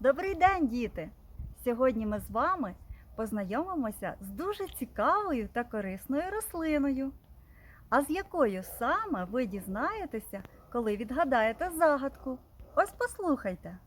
Добрий день, діти! Сьогодні ми з вами познайомимося з дуже цікавою та корисною рослиною. А з якою саме ви дізнаєтеся, коли відгадаєте загадку? Ось послухайте.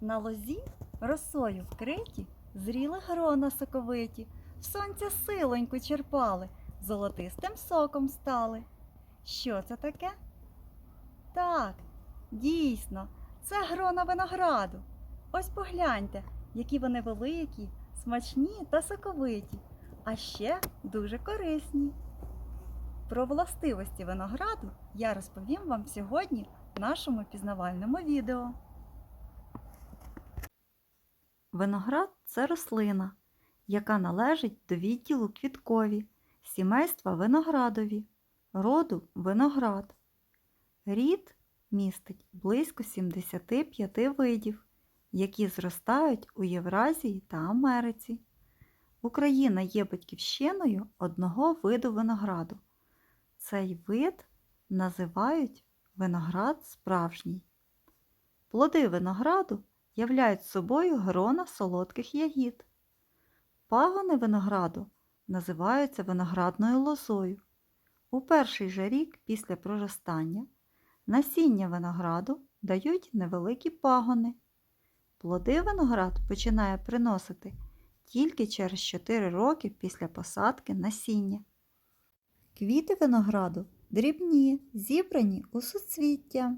На лозі росою вкриті, зріли грона соковиті, в сонця силоньку черпали, золотистим соком стали. Що це таке? Так, дійсно, це грона винограду. Ось погляньте, які вони великі, смачні та соковиті, а ще дуже корисні. Про властивості винограду я розповім вам сьогодні в нашому пізнавальному відео. Виноград це рослина, яка належить до відділу квіткові, сімейства виноградові, роду виноград. Рід містить близько 75 видів, які зростають у Євразії та Америці. Україна є батьківщиною одного виду винограду. Цей вид називають виноград справжній. Плоди винограду являють собою грона солодких ягід. Пагони винограду називаються виноградною лозою. У перший же рік після проростання насіння винограду дають невеликі пагони. Плоди виноград починає приносити тільки через 4 роки після посадки насіння. Квіти винограду дрібні, зібрані у суцвіття.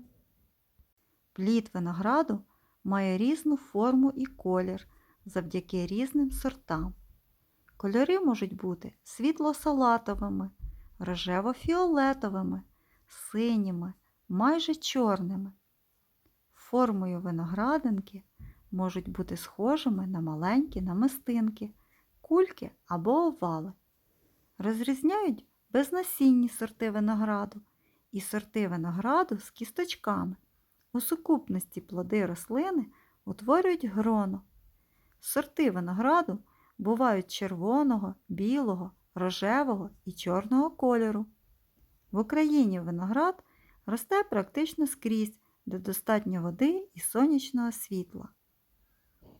Плід винограду має різну форму і колір завдяки різним сортам. Кольори можуть бути світло-салатовими, рожево-фіолетовими, синіми, майже чорними. Формою виноградинки можуть бути схожими на маленькі намистинки, кульки або овали. Розрізняють безнасінні сорти винограду і сорти винограду з кісточками. У сукупності плоди рослини утворюють гроно. Сорти винограду бувають червоного, білого, рожевого і чорного кольору. В Україні виноград росте практично скрізь, де достатньо води і сонячного світла.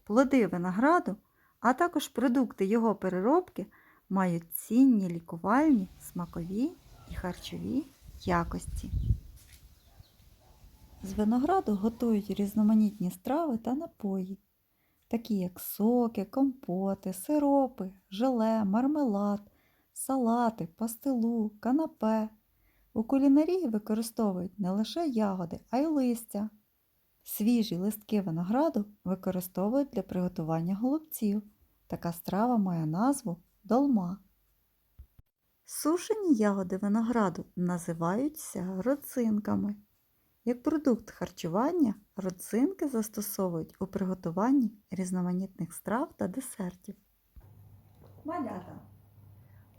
Плоди винограду, а також продукти його переробки мають цінні лікувальні, смакові і харчові якості. З винограду готують різноманітні страви та напої, такі як соки, компоти, сиропи, желе, мармелад, салати, пастилу, канапе. У кулінарії використовують не лише ягоди, а й листя. Свіжі листки винограду використовують для приготування голубців. Така страва має назву долма. Сушені ягоди винограду називаються родзинками. Як продукт харчування родзинки застосовують у приготуванні різноманітних страв та десертів. Малята,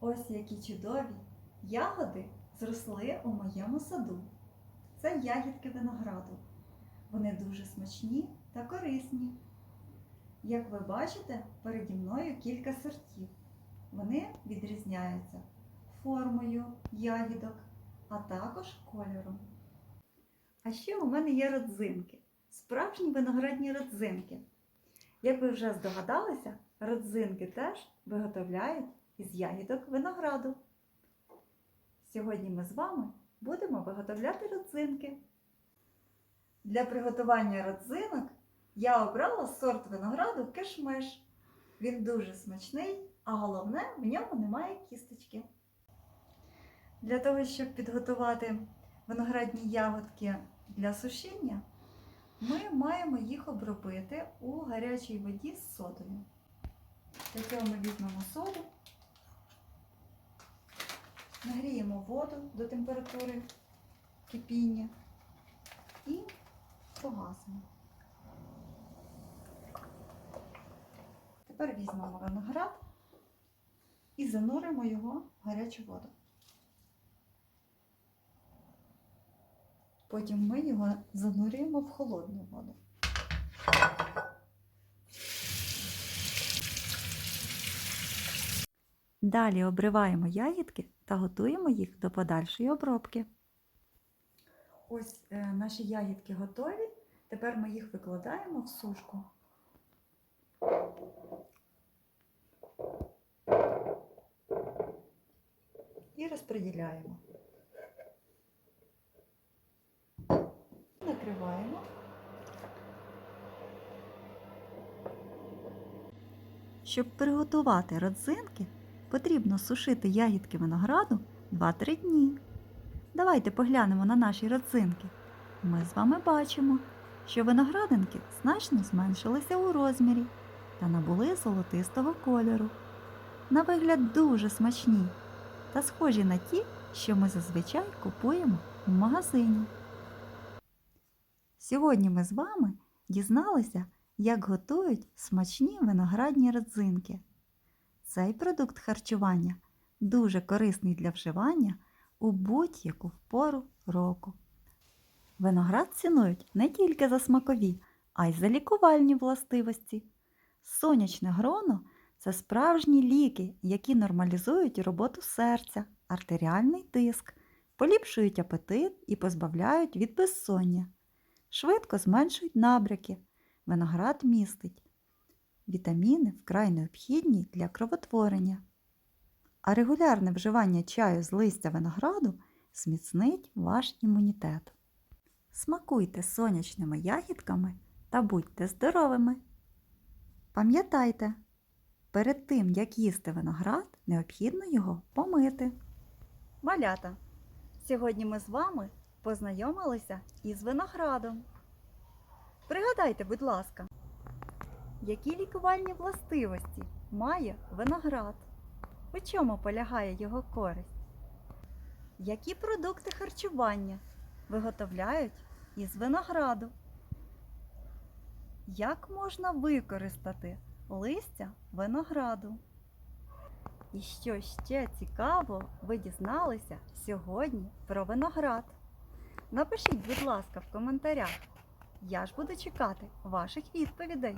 ось які чудові ягоди зросли у моєму саду. Це ягідки винограду. Вони дуже смачні та корисні. Як ви бачите, переді мною кілька сортів. Вони відрізняються формою ягідок, а також кольором. А ще у мене є родзинки, справжні виноградні родзинки. Як ви вже здогадалися, родзинки теж виготовляють із ягідок винограду. Сьогодні ми з вами будемо виготовляти родзинки. Для приготування родзинок я обрала сорт винограду кишмиш. Він дуже смачний, а головне, в ньому немає кісточки. Для того, щоб підготувати виноградні ягодки для сушіння, ми маємо їх обробити у гарячій воді з содою. Для цього ми візьмемо соду, нагріємо воду до температури кипіння і погасимо. Тепер візьмемо виноград і зануримо його в гарячу воду. Потім ми його занурюємо в холодну воду. Далі обриваємо ягідки та готуємо їх до подальшої обробки. Ось е, наші ягідки готові. Тепер ми їх викладаємо в сушку. І розподіляємо. Накриваємо. Щоб приготувати родзинки, потрібно сушити ягідки винограду 2-3 дні. Давайте поглянемо на наші родзинки. Ми з вами бачимо, що виноградинки значно зменшилися у розмірі та набули золотистого кольору. На вигляд дуже смачні та схожі на ті, що ми зазвичай купуємо в магазині. Сьогодні ми з вами дізналися, як готують смачні виноградні родзинки. Цей продукт харчування дуже корисний для вживання у будь-яку пору року. Виноград цінують не тільки за смакові, а й за лікувальні властивості. Сонячне гроно це справжні ліки, які нормалізують роботу серця, артеріальний тиск, поліпшують апетит і позбавляють від безсоння, швидко зменшують набряки. Виноград містить вітаміни вкрай необхідні для кровотворення. А регулярне вживання чаю з листя винограду зміцнить ваш імунітет. Смакуйте сонячними ягідками та будьте здоровими. Пам'ятайте, перед тим, як їсти виноград, необхідно його помити. Малята, сьогодні ми з вами познайомилися із виноградом. Пригадайте, будь ласка, які лікувальні властивості має виноград? У чому полягає його користь? Які продукти харчування виготовляють із винограду? Як можна використати листя винограду? І що ще цікаво ви дізналися сьогодні про виноград? Напишіть, будь ласка, в коментарях. Я ж буду чекати ваших відповідей.